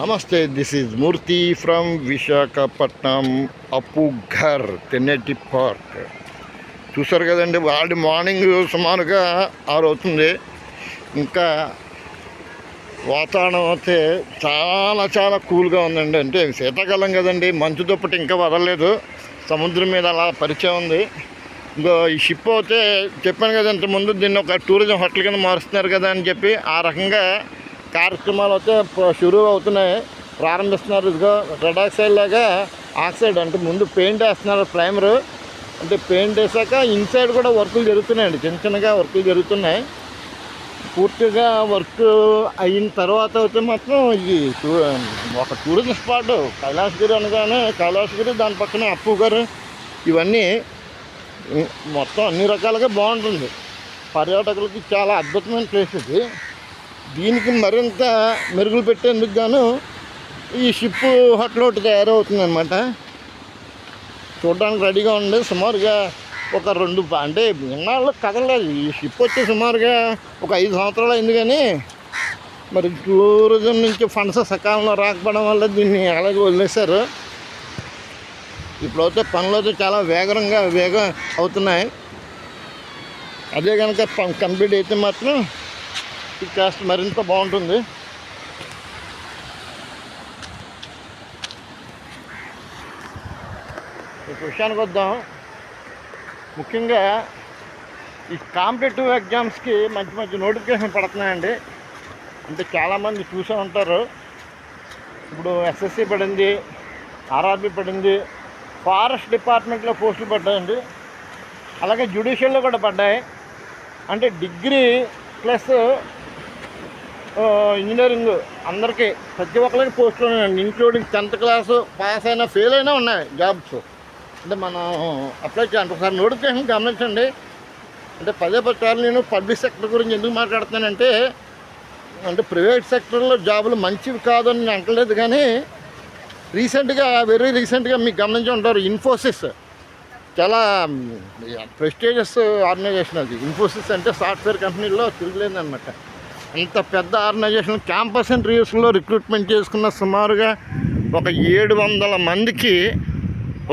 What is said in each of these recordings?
నమస్తే this is Murthy from Visakhapatnam Appu Ghar park చూసారు కదండి వాడి మార్నింగ్ సుమారుగా ఆరు అవుతుంది ఇంకా వాతావరణం అయితే చాలా చాలా కూల్గా ఉందండి. అంటే శీతాకాలం కదండి మంచు దుప్పటి ఇంకా వదలలేదు. సముద్రం మీద అలా పరిచయం ఉంది. ఇంకో ఈ షిప్ అయితే చెప్పాను కదా ఇంతకుముందు దీన్ని ఒక టూరిజం హోటల్ కింద మారుస్తున్నారు కదా అని చెప్పి ఆ రకంగా కార్యక్రమాలు అయితే షురూ అవుతున్నాయి. ప్రారంభిస్తున్నారు ఇదిగో రెడ్ ఆక్సైడ్ లాగా ఆక్సైడ్ అంటే ముందు పెయింట్ వేస్తున్నారు ప్రైమరు. అంటే పెయింట్ వేసాక ఇన్సైడ్ కూడా వర్కులు జరుగుతున్నాయండి. చిన్న చిన్నగా వర్కులు జరుగుతున్నాయి. పూర్తిగా వర్క్ అయిన తర్వాత అయితే మాత్రం ఇది ఒక టూరిజం స్పాట్ కైలాసగిరి అనగానే కైలాసగిరి దాని పక్కనే అప్పు గారు ఇవన్నీ మొత్తం అన్ని రకాలుగా బాగుంటుంది. పర్యాటకులకి చాలా అద్భుతమైన ప్లేస్ ఇది. దీనికి మరింత మెరుగులు పెట్టేందుకు గాను ఈ షిప్ హోటల్ ఒకటి తయారవుతుంది అనమాట చూడడానికి రెడీగా ఉంది. సుమారుగా ఒక రెండు అంటే ఇన్నాళ్ళు కదలలేదు. ఈ షిప్ వచ్చి సుమారుగా ఒక ఐదు సంవత్సరాలు అయింది కానీ మరి టూరిజం నుంచి ఫండ్స్ సకాలంలో రాకపోవడం వల్ల దీన్ని అలాగే వదిలేశారు. ఇప్పుడైతే పనులు అయితే చాలా వేగంగా వేగం అవుతున్నాయి. అదే కనుక కంప్లీట్ అయితే మాత్రం ఈ క్యాస్ట్ మరింత బాగుంటుంది. ఈ విషయానికి వద్దాం. ముఖ్యంగా ఈ కాంపిటేటివ్ ఎగ్జామ్స్కి మంచి మంచి నోటిఫికేషన్ పడుతున్నాయండి. అంటే చాలామంది చూసే ఉంటారు. ఇప్పుడు ఎస్ఎస్సి పడింది ఆర్ఆర్బి పడింది ఫారెస్ట్ డిపార్ట్మెంట్లో పోస్టులు పడ్డాయండి. అలాగే జ్యుడిషియల్లో కూడా పడ్డాయి. అంటే డిగ్రీ ప్లస్ ఇంజనీరింగ్ అందరికీ ప్రతి ఒక్కరికి పోస్టులు ఉన్నాయండి ఇంక్లూడింగ్ టెన్త్ క్లాస్ పాస్ అయినా ఫెయిల్ అయినా ఉన్నాయి జాబ్స్ అంటే మనం అప్లై చేయాలి. ఒకసారి నోటిఫికేషన్ గమనించండి. అంటే పదే పది సార్లు నేను పబ్లిక్ సెక్టర్ గురించి ఎందుకు మాట్లాడుతున్నానంటే అంటే ప్రైవేట్ సెక్టర్లో జాబులు మంచివి కాదని నేను అంటలేదు కానీ రీసెంట్గా వెరీ రీసెంట్గా మీకు గమనించి ఉంటారు ఇన్ఫోసిస్ చాలా ప్రెస్టేజియస్ ఆర్గనైజేషన్ అది. ఇన్ఫోసిస్ అంటే సాఫ్ట్వేర్ కంపెనీలో తిరగలేదన్నమాట. ఇంత పెద్ద ఆర్గనైజేషన్ క్యాంపస్ ఇంటర్వ్యూస్లో రిక్రూట్మెంట్ చేసుకున్న సుమారుగా ఒక ఏడు వందల మందికి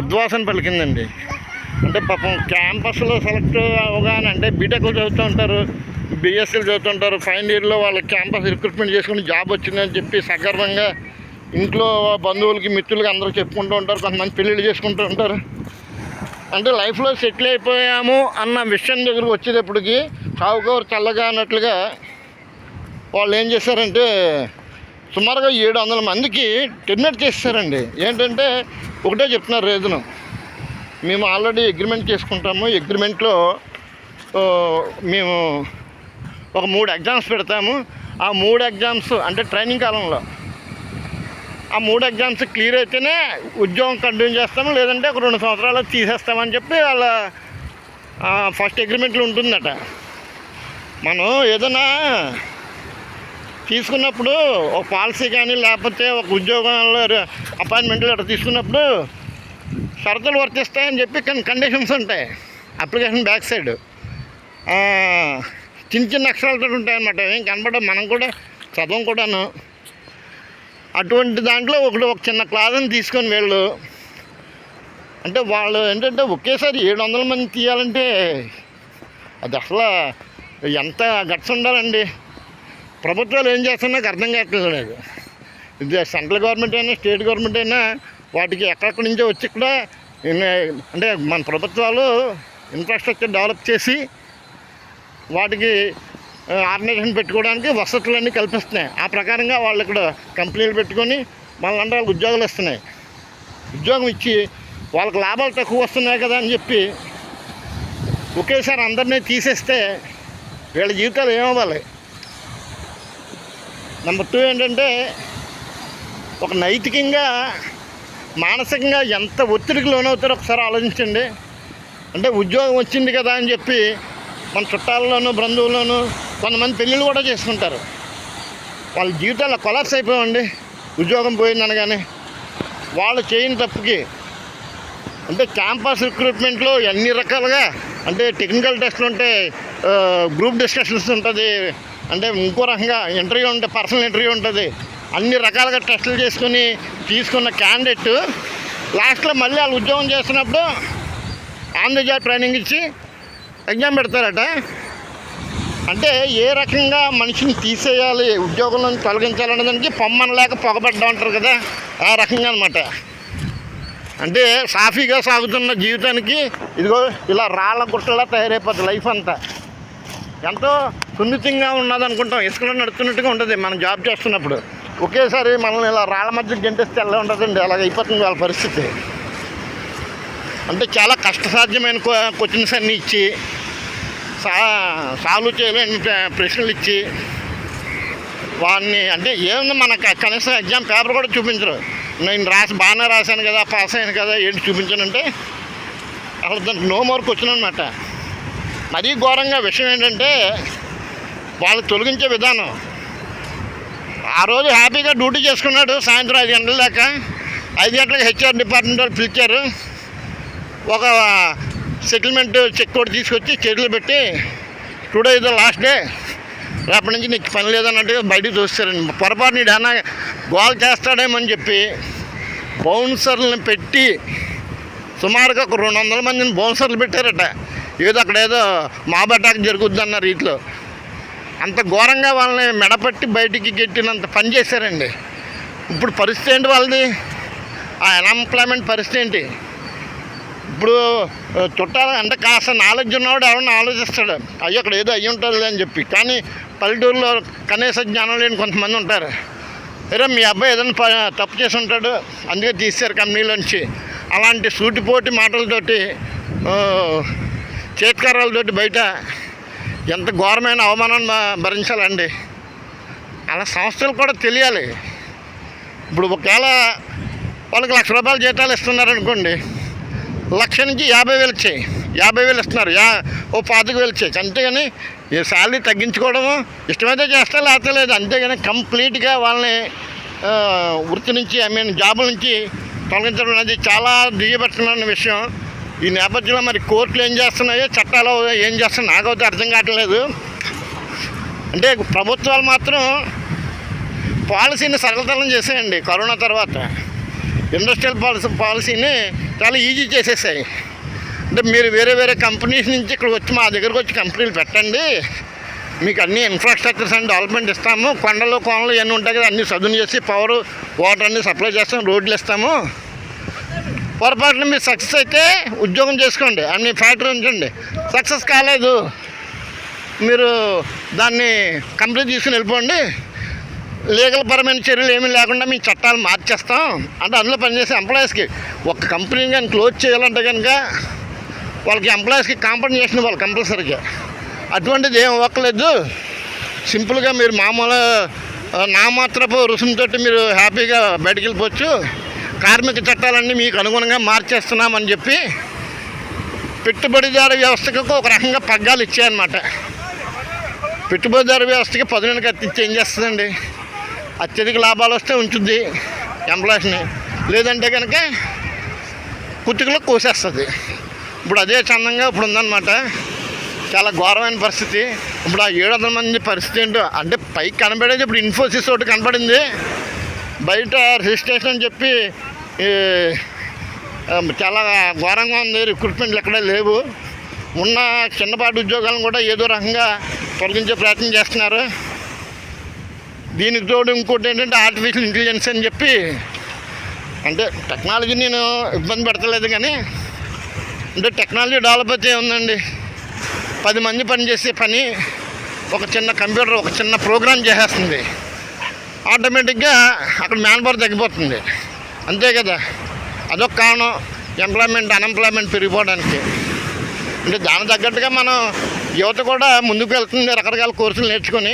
ఉద్వాసన పలికిందండి. అంటే పాపం క్యాంపస్లో సెలెక్ట్ అవగానే అంటే బీటెక్లు చదువుతూ ఉంటారు బీఎస్సీలు చదువుతుంటారు ఫైనల్ ఇయర్లో వాళ్ళ క్యాంపస్ రిక్రూట్మెంట్ చేసుకుని జాబ్ వచ్చిందని చెప్పి సగర్వంగా ఇంట్లో బంధువులకి మిత్రులకి అందరూ చెప్పుకుంటూ ఉంటారు కొంతమంది పెళ్ళిళ్ళు చేసుకుంటూ ఉంటారు. అంటే లైఫ్లో సెటిల్ అయిపోయాము అన్న విషయం దగ్గరకు వచ్చేటప్పటికి చావుకోరు చల్లగా అన్నట్లుగా వాళ్ళు ఏం చేశారంటే సుమారుగా ఏడు వందల మందికి టెర్మినేట్ చేస్తారండి ఏంటంటే ఒకటే చెప్తున్నారు రీజను. మేము ఆల్రెడీ అగ్రిమెంట్ చేసుకుంటాము. అగ్రిమెంట్లో మేము ఒక మూడు ఎగ్జామ్స్ పెడతాము. ఆ మూడు ఎగ్జామ్స్ అంటే ట్రైనింగ్ కాలంలో ఆ మూడు ఎగ్జామ్స్ క్లియర్ అయితేనే ఉద్యోగం కంటిన్యూ చేస్తాము. లేదంటే ఒక రెండు సంవత్సరాలు తీసేస్తామని చెప్పి వాళ్ళ ఫస్ట్ అగ్రిమెంట్లు ఉంటుందట. మనం ఏదైనా తీసుకున్నప్పుడు ఒక పాలసీ కానీ లేకపోతే ఒక ఉద్యోగంలో అపాయింట్మెంట్ అట్లా తీసుకున్నప్పుడు షరతులు వర్తిస్తాయని చెప్పి కొన్ని కండిషన్స్ ఉంటాయి. అప్లికేషన్ బ్యాక్ సైడ్ చిన్న చిన్న అక్షరాలతో ఉంటాయన్నమాట. ఏం కనబడవు మనం కూడా చదవం కూడాను. అటువంటి దాంట్లో ఒకటి ఒక చిన్న క్లాత్ని తీసుకొని వెళ్ళు. అంటే వాళ్ళు ఏంటంటే ఒకేసారి ఏడు వందల మంది తీయాలంటే అది అసలు ఎంత గట్స్ ఉండాలండి. ప్రభుత్వాలు ఏం చేస్తున్నా నాకు అర్థం కావట్లేదు ఇది సెంట్రల్ గవర్నమెంట్ అయినా స్టేట్ గవర్నమెంట్ అయినా వాటికి ఎక్కడెక్కడి నుంచో వచ్చి కూడా అంటే మన ప్రభుత్వాలు ఇన్ఫ్రాస్ట్రక్చర్ డెవలప్ చేసి వాటికి ఆర్గనైజేషన్ పెట్టుకోవడానికి వసతులన్నీ కల్పిస్తున్నాయి. ఆ ప్రకారంగా వాళ్ళు ఇక్కడ కంపెనీలు పెట్టుకొని మళ్ళీ వాళ్ళకి ఉద్యోగాలు ఇస్తున్నాయి ఉద్యోగం ఇచ్చి వాళ్ళకి లాభాలు తక్కువ వస్తున్నాయి కదా అని చెప్పి ఒకేసారి అందరినీ తీసేస్తే వీళ్ళ జీవితాలు ఏమవ్వాలి? నెంబర్ టూ ఏంటంటే ఒక నైతికంగా మానసికంగా ఎంత ఒత్తిడికి లోనవుతారో ఒకసారి ఆలోచించండి. అంటే ఉద్యోగం వచ్చింది కదా అని చెప్పి మన చుట్టాల్లోనూ బంధువుల్లోనూ కొంతమంది పెళ్ళిళ్ళు కూడా చేసుకుంటారు. వాళ్ళ జీవితాల్లో కొలాప్స్ అయిపోయండి ఉద్యోగం పోయింది అనగానే వాళ్ళు చేయని తప్పుకి అంటే క్యాంపస్ రిక్రూట్మెంట్లో అన్ని రకాలుగా అంటే టెక్నికల్ టెస్ట్లు ఉంటాయి గ్రూప్ డిస్కషన్స్ ఉంటుంది అంటే ఇంకో రకంగా ఇంటర్వ్యూ ఉంటే పర్సనల్ ఇంటర్వ్యూ ఉంటుంది. అన్ని రకాలుగా టెస్టులు చేసుకుని తీసుకున్న క్యాండిడేట్ లాస్ట్లో మళ్ళీ వాళ్ళు ఉద్యోగం చేస్తున్నప్పుడు ఆన్ ది జాబ్ ట్రైనింగ్ ఇచ్చి ఎగ్జామ్ పెడతారట. అంటే ఏ రకంగా మనిషిని తీసేయాలి ఉద్యోగం నుంచి తొలగించాలనే దానికి పొమ్మన లేక పొగబడ్డా ఉంటారు కదా ఆ రకంగా అనమాట అంటే సాఫీగా సాగుతున్న జీవితానికి ఇదిగో ఇలా రాళ్ళ గుట్టలా తయారైపోతుంది లైఫ్ అంతా. ఎంతో సున్నితంగా ఉన్నది అనుకుంటాం ఇసుకలో నడుస్తున్నట్టుగా ఉంటుంది. మనం జాబ్ చేస్తున్నప్పుడు. ఒకేసారి మనల్ని ఇలా రాళ్ళ మధ్య గెంటేస్తే ఎలా ఉంటుందండి? అలాగ అయిపోతుంది వాళ్ళ పరిస్థితి. అంటే చాలా కష్టసాధ్యమైన క్వశ్చన్స్ అన్నీ ఇచ్చి సా సాల్వ్ చేయలేని ప్రశ్నలు ఇచ్చి వాడిని అంటే ఏముంది మనకు? కనీసం ఎగ్జామ్ పేపర్ కూడా చూపించరు. నేను రాసి బాగానే రాశాను కదా పాస్ అయ్యాను కదా ఏంటి చూపించానంటే అసలు దానికి నో మోర్ క్వశ్చన్ అనమాట మరీ ఘోరంగా విషయం ఏంటంటే వాళ్ళు తొలగించే విధానం. ఆ రోజు హ్యాపీగా డ్యూటీ చేసుకున్నాడు సాయంత్రం ఐదు గంటల దాకా. ఐదు గంటలకు హెచ్ఆర్ డిపార్ట్మెంట్ వాళ్ళు పిలిచారు. ఒక సెటిల్మెంట్ చెక్ కూడా తీసుకొచ్చి చేతులు పెట్టి టుడే ఇది లాస్ట్ డే. రేపటి నుంచి నీకు పని లేదన్నట్టుగా బయటకు చూస్తారండి పొరపాటు నీడు అన్న గోల్ చేస్తాడేమని చెప్పి బౌన్సర్లను పెట్టి సుమారుగా ఒక రెండు వందల మందిని బౌన్సర్లు పెట్టారట. ఏదో అక్కడ ఏదో మాబ్ అటాక్ జరుగుద్ది అన్న రీతిలో అంత ఘోరంగా వాళ్ళని మెడపట్టి బయటికి గెట్టినంత పని చేశారండి. ఇప్పుడు పరిస్థితి ఏంటి వాళ్ళది? ఆ అన్ఎంప్లాయ్మెంట్ పరిస్థితి ఏంటి? ఇప్పుడు చుట్టాలు అంటే కాస్త నాలెడ్జ్ ఉన్నవాడు ఎవరిని ఆలోచిస్తాడు. అయ్యో అక్కడ ఏదో అయ్యి ఉంటుంది అని చెప్పి. కానీ పల్లెటూరులో కనీస జ్ఞానం లేని కొంతమంది ఉంటారు. అరే మీ అబ్బాయి ఏదైనా తప్పు చేసి ఉంటాడు అందుకే తీశారు కంపెనీలోంచి. అలాంటి సూటిపోటి మాటలతోటి చేత్కారాలతోటి బయట ఎంత ఘోరమైన అవమానాన్ని భరించాలండి. అలా సంస్థలు కూడా తెలియాలి. ఇప్పుడు ఒకవేళ వాళ్ళకి లక్ష రూపాయలు జీతాలు ఇస్తున్నారు అనుకోండి లక్ష నుంచి యాభై వేలు ఇచ్చాయి. యాభై వేలు ఇస్తున్నారు. యా ఓ పాతిక వేలు వచ్చాయి అంతేగాని ఈ శాలరీ తగ్గించుకోవడము ఇష్టమైతే చేస్తా లేకపోతే లేదు. అంతేగాని కంప్లీట్గా వాళ్ళని వృత్తి నుంచి ఐ మీన్ జాబుల నుంచి తొలగించడం అనేది చాలా దిగబెట్టుకున్న విషయం. ఈ నేపథ్యంలో మరి కోర్టులు ఏం చేస్తున్నాయో చట్టాలు ఏం చేస్తున్నాయో నాకైతే అర్థం కావట్లేదు అంటే ప్రభుత్వాలు మాత్రం పాలసీని సరళతరం చేసేయండి కరోనా తర్వాత. ఇండస్ట్రియల్ పాలసీ పాలసీని చాలా ఈజీ చేసేసాయి. అంటే మీరు వేరే వేరే కంపెనీస్ నుంచి ఇక్కడ వచ్చి మా దగ్గరకు వచ్చి కంపెనీలు పెట్టండి. మీకు అన్ని ఇన్ఫ్రాస్ట్రక్చర్స్ అండ్ డెవలప్మెంట్ ఇస్తాము. కొండలు కోనలు ఇవన్నీ ఉంటాయి కదా అన్నీ సదును చేసి పవర్ వాటర్ అన్నీ సప్లై చేస్తాం రోడ్లు ఇస్తాము. పొరపాటున మీరు సక్సెస్ అయితే ఉద్యోగం చేసుకోండి. అన్ని ఫ్యాక్టరీ ఉంచండి. సక్సెస్ కాలేదు. మీరు దాన్ని కంప్లీట్ తీసుకుని వెళ్ళిపోండి. లీగల్ పరమైన చర్యలు ఏమీ లేకుండా మీ చట్టాలు మార్చేస్తాం. అంటే అందులో పనిచేసే ఎంప్లాయీస్కి ఒక కంపెనీని కానీ క్లోజ్ చేయాలంటే కనుక వాళ్ళకి ఎంప్లాయీస్కి కాంపెన్సేషన్ ఇవ్వాలి కంపల్సరీగా. అటువంటిది ఏం ఒక్కలేదు సింపుల్గా మీరు మామూలు నామాత్రపు రుసుముతో మీరు హ్యాపీగా బయటకు వెళ్ళిపోవచ్చు. కార్మిక చట్టాలన్నీ మీకు అనుగుణంగా మార్చేస్తున్నామని చెప్పి పెట్టుబడిదారు వ్యవస్థకు ఒక రకంగా పగ్గాలు ఇచ్చాయన్నమాట. పెట్టుబడిదారు వ్యవస్థకి పదునెనక కత్తిచ్చి ఏం చేస్తుందండి? అత్యధిక లాభాలు వస్తే ఉంచుద్ది ఎంప్లాయీస్ని. లేదంటే కనుక కుతుకులో కోసేస్తుంది. ఇప్పుడు అదే చందంగా ఇప్పుడు ఉందన్నమాట. చాలా ఘోరమైన పరిస్థితి. ఇప్పుడు ఆ ఏడు వందల మంది పరిస్థితి ఏంటో? అంటే పైకి కనబడేది ఇప్పుడు ఇన్ఫోసిస్ ఒకటి కనపడింది బయట రిజిస్ట్రేషన్ అని చెప్పి చాలా ఘోరంగా ఉంది. రిక్రూట్మెంట్లు ఎక్కడ లేవు. ఉన్న చిన్నపాటి ఉద్యోగాలను కూడా ఏదో రకంగా తొలగించే ప్రయత్నం చేస్తున్నారు. దీనికి తోడు ఇంకోటి ఏంటంటే ఆర్టిఫిషియల్ ఇంటెలిజెన్స్ అని చెప్పి అంటే టెక్నాలజీ నేను ఇబ్బంది పెడతలేదు కానీ అంటే టెక్నాలజీ డెవలప్ అయితే ఉందండి. పది మంది పని చేసే పని ఒక చిన్న కంప్యూటర్ ఒక చిన్న ప్రోగ్రామ్ చేసేస్తుంది. ఆటోమేటిక్గా అక్కడ మ్యాన్ పవర్ తగ్గిపోతుంది. అంతే కదా. అదొక కారణం ఎంప్లాయ్మెంట్ అన్ఎంప్లాయ్మెంట్ పెరిగిపోవడానికి. అంటే దాని తగ్గట్టుగా మనం యువత కూడా ముందుకు వెళ్తుంది రకరకాల కోర్సులు నేర్చుకొని.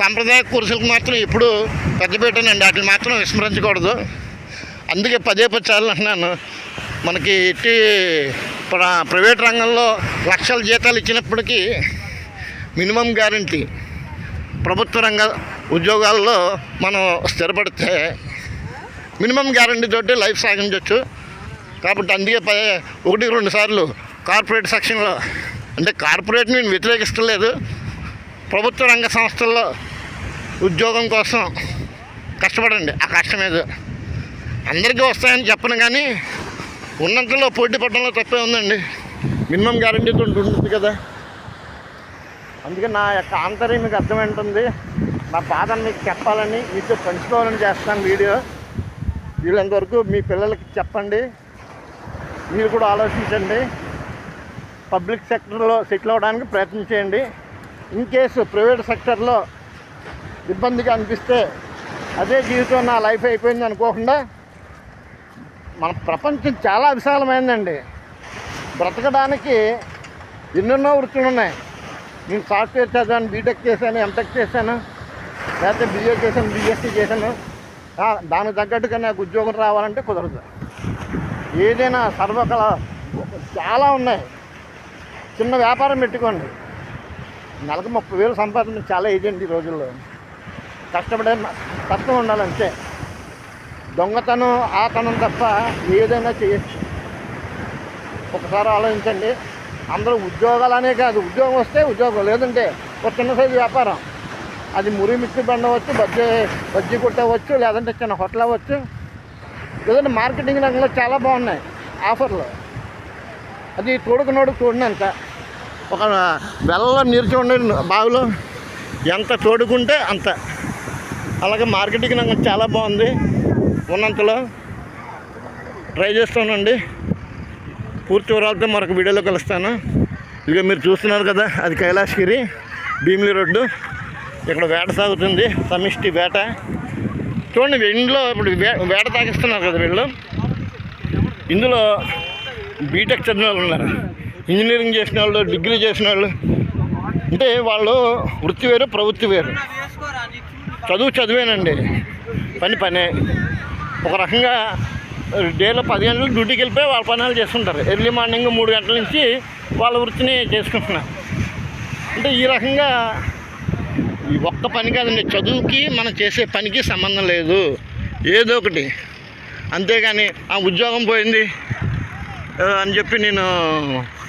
సాంప్రదాయ కోర్సులకు మాత్రం ఇప్పుడు పెద్దపీటనండి వాటిని మాత్రం విస్మరించకూడదు. అందుకే పదే పది సార్లు అంటున్నాను మనకి ఇట్టి ప్రైవేట్ రంగంలో లక్షల జీతాలు ఇచ్చినప్పటికీ మినిమం గ్యారంటీ. ప్రభుత్వ రంగ ఉద్యోగాల్లో మనం స్థిరపడితే మినిమం గ్యారంటీ తోటి లైఫ్ సాగించవచ్చు కాబట్టి అందుకే ప ఒకటి రెండు సార్లు కార్పొరేట్ సెక్షన్లో అంటే కార్పొరేట్ నేను వ్యతిరేకిస్తలేదు. ప్రభుత్వ రంగ సంస్థల్లో ఉద్యోగం కోసం కష్టపడండి ఆ కష్టం ఏదో. అందరికీ వస్తాయని చెప్పను కానీ ఉన్నంతలో పోటీ పడడంలో తప్పే ఉందండి. మినిమం గ్యారంటీతో ఉంటుంది కదా. అందుకే నా యొక్క ఆంతర్యం మీకు అర్థమైంటుంది. నా బాధను మీకు చెప్పాలని మీతో పంచుకోవాలని చేస్తాను వీడియో. వీళ్ళంతవరకు మీ పిల్లలకి చెప్పండి. మీరు కూడా ఆలోచించండి. పబ్లిక్ సెక్టర్లో సెటిల్ అవ్వడానికి ప్రయత్నం చేయండి. ఇన్ కేసు ప్రైవేట్ సెక్టర్లో ఇబ్బందిగా అనిపిస్తే అదే జీవితం నా లైఫ్ అయిపోయింది అనుకోకుండా మన ప్రపంచం చాలా విశాలమైందండి. బ్రతకడానికి ఎన్నెన్నో వృత్తులు ఉన్నాయి. నేను సాఫ్ట్వేర్ చదివాను బీటెక్ చేశాను ఎంటెక్ చేశాను లేకపోతే బీఏ చేశాను బీఎస్సీ చేశాను. దానికి తగ్గట్టుగా నాకు ఉద్యోగం రావాలంటే కుదరదు. ఏదైనా సర్వకళ చాలా ఉన్నాయి. చిన్న వ్యాపారం పెట్టుకోండి. నెలకు ముప్పై వేలు సంపాదన చాలా ఏజెంట్ ఈ రోజుల్లో. కష్టపడే కష్టం ఉండాలంటే దొంగతనం ఆతనం తప్ప ఏదైనా చేయొచ్చు. ఒకసారి ఆలోచించండి. అందరూ ఉద్యోగాలనే కాదు. ఉద్యోగం వస్తే ఉద్యోగం లేదంటే ఒక చిన్న సైజు వ్యాపారం. అది మురి మిక్సీ బండ్ అవ్వచ్చు బజ్జీ బజ్జీ అవ్వచ్చు లేదంటే చిన్న హోటల్ అవ్వచ్చు. లేదంటే మార్కెటింగ్ రంగంలో చాలా బాగున్నాయి ఆఫర్లు. అది తోడుకు నోడుకు తోడినంత ఒక వెళ్ళ నీరు చూడండి బావిలో. ఎంత తోడుకుంటే అంత. అలాగే మార్కెటింగ్ రంగం చాలా బాగుంది. ఉన్నంతలో ట్రై చేస్తానండి. పూర్తి వివరాలతో మరొక వీడియోలో కలుస్తాను. ఇక మీరు చూస్తున్నారు కదా అది కైలాసగిరి భీమిలి రోడ్డు. ఇక్కడ వేట సాగుతుంది సమిష్టి వేట. చూడండి ఇందులో ఇప్పుడు వే వేట తాగిస్తున్నారు కదా వీళ్ళు. ఇందులో బీటెక్ చదివిన వాళ్ళు ఉన్నారు. ఇంజనీరింగ్ చేసిన వాళ్ళు డిగ్రీ చేసిన వాళ్ళు. అంటే వాళ్ళు వృత్తి వేరు ప్రవృత్తి వేరు. చదువు చదివేనండి. పని పనే. ఒక రకంగా డేలో పది గంటలు డ్యూటీకి వెళ్ళిపోయి వాళ్ళ పనులు చేసుకుంటారు ఎర్లీ మార్నింగ్ మూడు గంటల నుంచి వాళ్ళ వృత్తిని చేసుకుంటున్నారు. అంటే ఈ రకంగా ఒక్క పని కాదండి చదువుకి మనం చేసే పనికి సంబంధం లేదు. ఏదో ఒకటి. అంతేగాని ఆ ఉద్యోగం పోయింది. అని చెప్పి నేను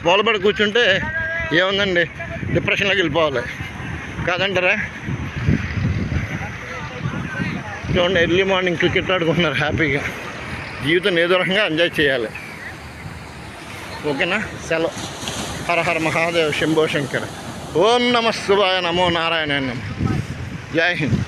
బోలబడి కూర్చుంటే ఏముందండి? డిప్రెషన్లోకి వెళ్ళిపోవాలి. కాదంటారా? చూడండి ఎర్లీ మార్నింగ్ క్రికెట్ ఆడుకుంటున్నారు హ్యాపీగా. జీవితం ఏదో రకంగా ఎంజాయ్ చేయాలి. ఓకేనా? సెలవు. హర హర మహాదేవ్ శంభో శంకర. ఓం నమ శివాయ నమో నారాయణ జై హింద్.